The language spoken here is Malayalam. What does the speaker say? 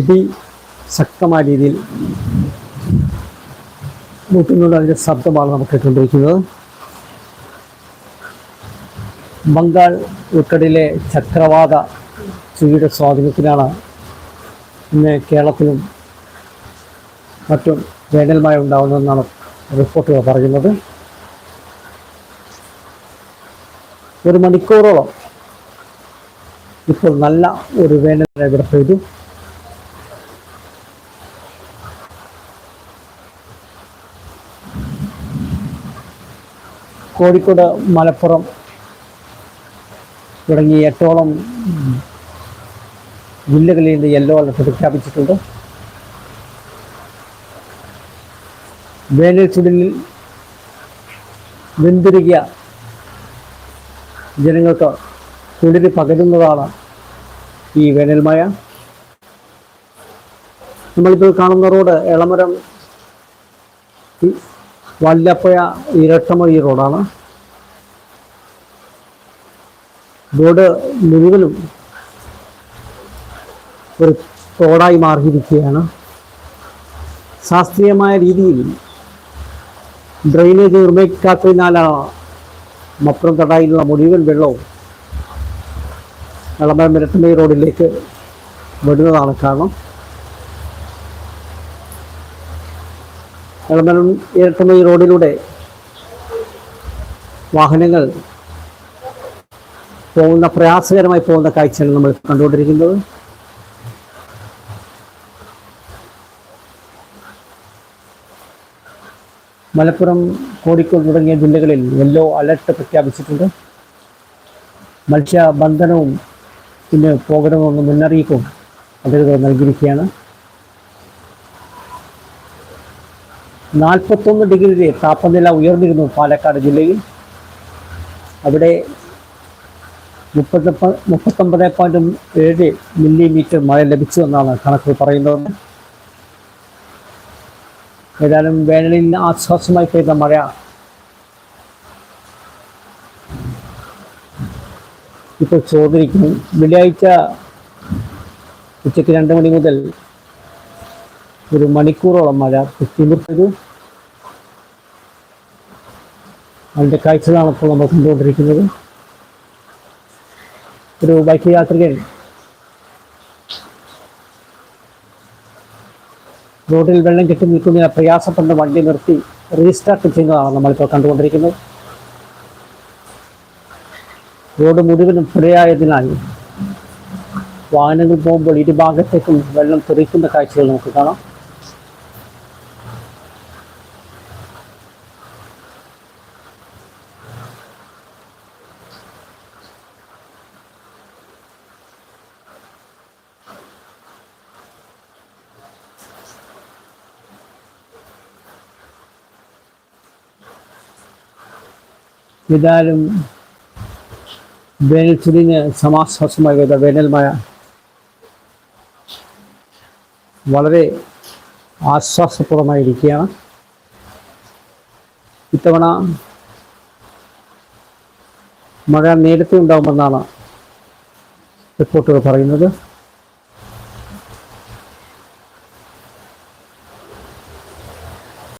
ഇടി ശക്തമായ രീതിയിൽ മുട്ടുന്നത് അതിന്റെ ശബ്ദമാണ് നമുക്ക് കേട്ടുകൊണ്ടിരിക്കുന്നത്. ബംഗാൾ ഉൾക്കടലിലെ ചക്രവാത ചുഴിയുടെ സ്വാധീനത്തിലാണ് ഇന്ന് കേരളത്തിലും മറ്റും വേനൽമഴ ഉണ്ടാകുന്നതെന്നാണ് റിപ്പോർട്ടുകൾ പറയുന്നത്. ഒരു മണിക്കൂറോളം ഇപ്പോൾ നല്ല ഒരു വേനൽ ഇവിടെ പെയ്തു. കോഴിക്കോട് മലപ്പുറം തുടങ്ങി എട്ടോളം ജില്ലകളിൽ നിന്ന് യെല്ലോ അലർട്ട് പ്രഖ്യാപിച്ചിട്ടുണ്ട്. വേനൽ ചുടലിൽ ജനങ്ങൾക്ക് കുളിര് പകരുന്നതാണ് ഈ വേനൽമഴ നമ്മളിപ്പോൾ കാണുന്ന റോഡ് എളമരം ഈ വല്ലപ്പുഴ ഇരട്ടമൊഴി റോഡാണ്. റോഡ് മുഴുവനും ഒരു തോടായി മാറിയിരിക്കുകയാണ്. ശാസ്ത്രീയമായ രീതിയിൽ ഡ്രെയിനേജ് നിർമ്മിക്കാത്തതിനാലാണ് മപ്പുറം തടായിലുള്ള മുഴുവൻ വെള്ളവും എളമരം ഇരട്ടമൊഴി റോഡിലേക്ക് വിടുന്നതാണ് കാരണം. എളമരം ഈ റോഡിലൂടെ വാഹനങ്ങൾ പോകുന്ന പ്രയാസകരമായി പോകുന്ന കാഴ്ചയാണ് നമ്മൾ കണ്ടുകൊണ്ടിരിക്കുന്നത്. മലപ്പുറം കോഴിക്കോട് തുടങ്ങിയ ജില്ലകളിൽ യെല്ലോ അലർട്ട് പ്രഖ്യാപിച്ചിട്ടുണ്ട്. മത്സ്യബന്ധനവും പിന്നെ പോകണമെന്ന് മുന്നറിയിപ്പും അധികൃതർ നൽകിയിരിക്കുകയാണ്. നാൽപ്പത്തൊന്ന് ഡിഗ്രി വരെ താപനില ഉയർന്നിരുന്നു പാലക്കാട് ജില്ലയിൽ. അവിടെ മുപ്പത്തി മുപ്പത്തൊമ്പത് പോയിന്റ് ഏഴ് മില്ലിമീറ്റർ മഴ ലഭിച്ചു എന്നാണ് കണക്ക് പറയുന്നത്. ഏതായാലും വേനലിൽ ആശ്വാസമായി പെയ്ത മഴ ഇപ്പോൾ ചോദിക്കുന്നു വെള്ളിയാഴ്ച ഉച്ചയ്ക്ക് രണ്ട് മണി മുതൽ ഒരു മണിക്കൂറോളം മഴ തിമിർത്തത് അതിന്റെ കാഴ്ചകളാണ് ഇപ്പോൾ നമ്മൾ കണ്ടുകൊണ്ടിരിക്കുന്നത്. ഒരു ബൈക്ക് യാത്രികൻ റോഡിൽ വെള്ളം കെട്ടി നിൽക്കുന്നതിന് പ്രയാസപ്പെട്ട വണ്ടി നിർത്തി റീസ്റ്റാർട്ട് ചെയ്യുന്നതാണ് നമ്മളിപ്പോൾ കണ്ടുകൊണ്ടിരിക്കുന്നത്. റോഡ് മുഴുവനും പുഴയായതിനാൽ വാഹനങ്ങൾ പോകുമ്പോൾ ഇരുഭാഗത്തേക്കും വെള്ളം തെറിക്കുന്ന കാഴ്ചകൾ നമുക്ക് കാണാം. ഏതായാലും വേനൽ ചുരിഞ്ഞ് സമാശ്വാസമായി വരുന്ന വേനൽമഴ വളരെ ആശ്വാസപ്രദമായിരിക്കുകയാണ് ഇത്തവണ മഴ നേരത്തെ ഉണ്ടാകുമെന്നാണ് റിപ്പോർട്ടുകൾ പറയുന്നത്.